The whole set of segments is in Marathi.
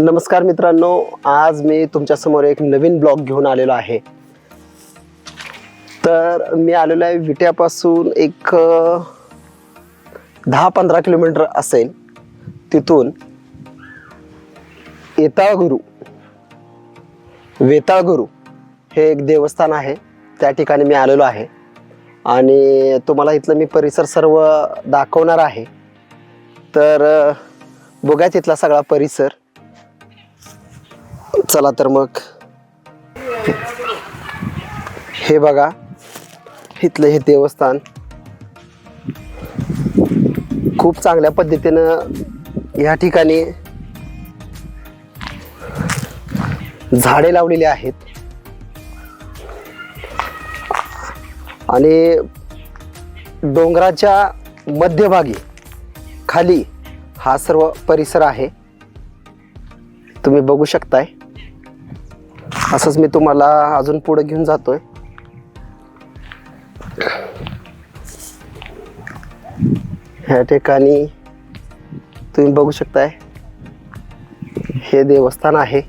नमस्कार मित्रांनो आज मी तुमच्यासमोर एक नवीन ब्लॉग घेऊन आलेलो आहे. तर मी आलेलो आहे विट्यापासून एक दहा पंधरा किलोमीटर असेल तिथून येताळगुरू वेताळगुरू हे एक देवस्थान आहे. त्या ठिकाणी मी आलेलो आहे. आणि तुम्हाला इथलं मी परिसर सर्व दाखवणार आहे. तर बघा तिथला सगळा परिसर. चला तर मग. हे बघा इथलं हे देवस्थान. खूप चांगल्या पद्धतीनं या ठिकाणी झाडे लावलेली आहेत. आणि डोंगराच्या मध्यभागी खाली हा सर्व परिसर आहे. तुम्ही बघू शकताय. असंच मी तुम्हाला अजून पुढे घेऊन जातोय. ह्या ठिकाणी तुम्ही बघू शकताय. हे देवस्थान आहे.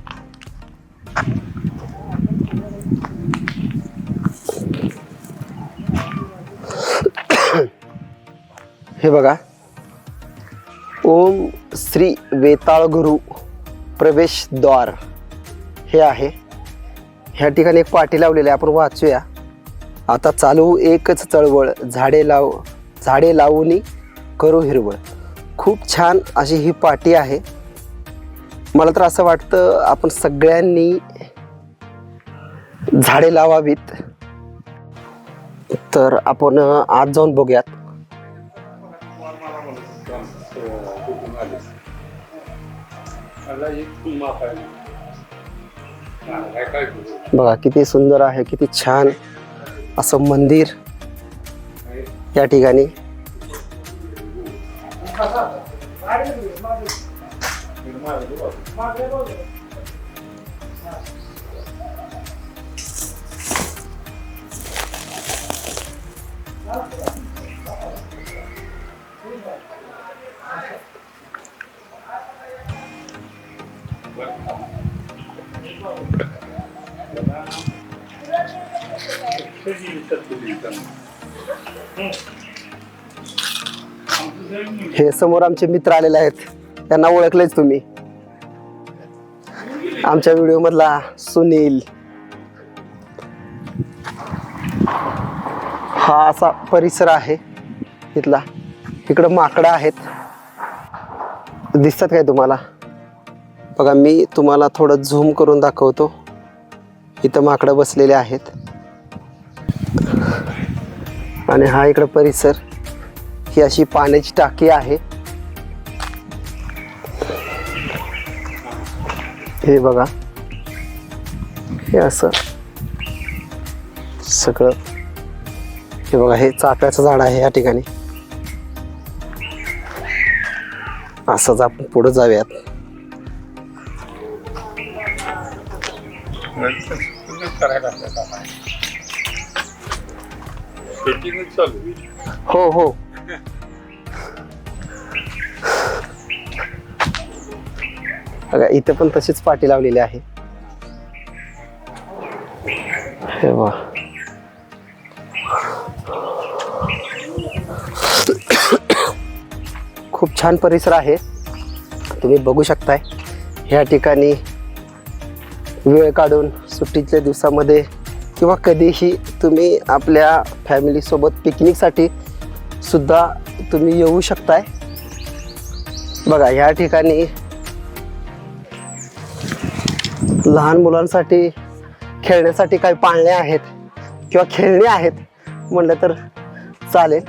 हे बघा. ओम श्री वेताळ गुरु प्रवेश द्वार हे आहे. ह्या ठिकाणी एक पाठी लावलेली आहे. आपण वाचूया. आता चालू एकच चळवळ. झाडे लाव झाडे लावूनी करू हिरवळ. खूप छान अशी ही पाटी आहे. मला तर असं वाटतं आपण सगळ्यांनी झाडे लावावीत. तर आपण आज जाऊन बघूयात. बघा किती सुंदर आहे किती छान असं मंदिर या ठिकाणी. हे समोर आमचे मित्र आलेले आहेत. त्यांना ओळखलेच तुम्ही. आमच्या व्हिडिओ मधला सुनील. हा असा परिसर आहे. इथला. इकडं माकडं आहेत. दिसतात काय तुम्हाला? बघा मी तुम्हाला थोडं झूम करून दाखवतो. इथं माकडं बसलेले आहेत. आणि हा इकडं परिसर ही अशी पाण्याची टाकी आहे. हे बघा. हे असं सगळं. हे बघा हे चाफ्याचं झाड आहे या ठिकाणी. असंच आपण पुढे जाऊयात. सेटिंगच चालू. आहे. हो हो. बघा इथे पण तशीच पाटी लावलेली आहे. हे वा खूप छान परिसर आहे. तुम्ही बघू शकताय. ह्या ठिकाणी वेळ काढून सुट्टीच्या दिवसामध्ये किंवा कधीही तुम्ही आपल्या फॅमिलीसोबत पिकनिकसाठी सुद्धा तुम्ही येऊ शकताय. बघा ह्या ठिकाणी लहान मुलांसाठी खेळण्यासाठी काही पाळणे आहेत किंवा खेळणे आहेत म्हणलं तर चालेल.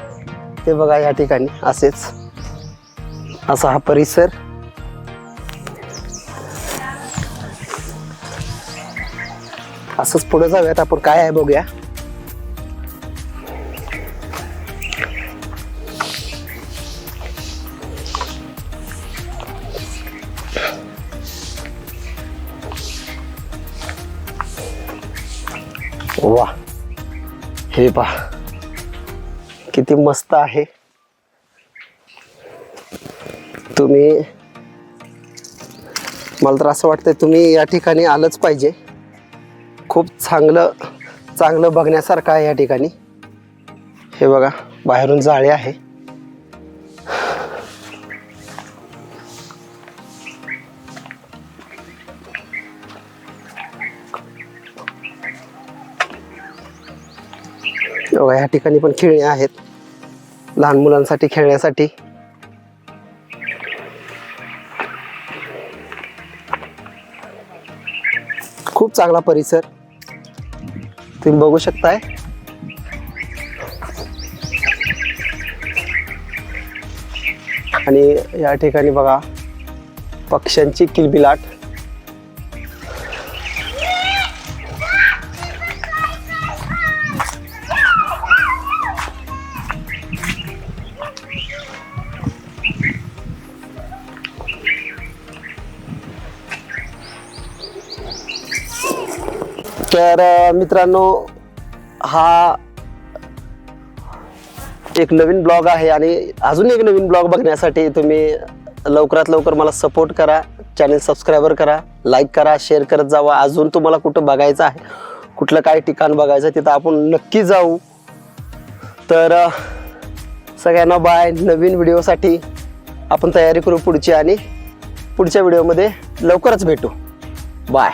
ते बघा या ठिकाणी असेच. असा हा परिसर. असंच पुढे जाऊयात आपण काय आहे बघूया. वा हे पहा किती मस्त आहे. तुम्ही मला तर असं वाटतं तुम्ही या ठिकाणी आलंच पाहिजे. खूप चांगलं चांगलं बघण्यासारखं आहे या ठिकाणी. हे बघा बाहेरून जाळे आहे. बघा ह्या ठिकाणी पण खेळणी आहेत. लहान मुलांसाठी खेळण्यासाठी. खूप चांगला परिसर. तुम्ही बघू शकताय. आणि या ठिकाणी बघा पक्ष्यांची किलबिलाट. तर मित्रांनो हा एक नवीन ब्लॉग आहे आणि अजून एक नवीन ब्लॉग बघण्यासाठी तुम्ही लवकरात लवकर मला सपोर्ट करा चॅनल सबस्क्रायबर करा लाईक करा शेअर करत जावा. अजून तुम्हाला कुठं बघायचं आहे कुठलं काय ठिकाण बघायचं आहे तिथं आपण नक्की जाऊ. तर सगळ्यांना बाय नवीन व्हिडिओसाठी आपण तयारी करू पुढची आणि पुढच्या व्हिडिओमध्ये लवकरच भेटू. बाय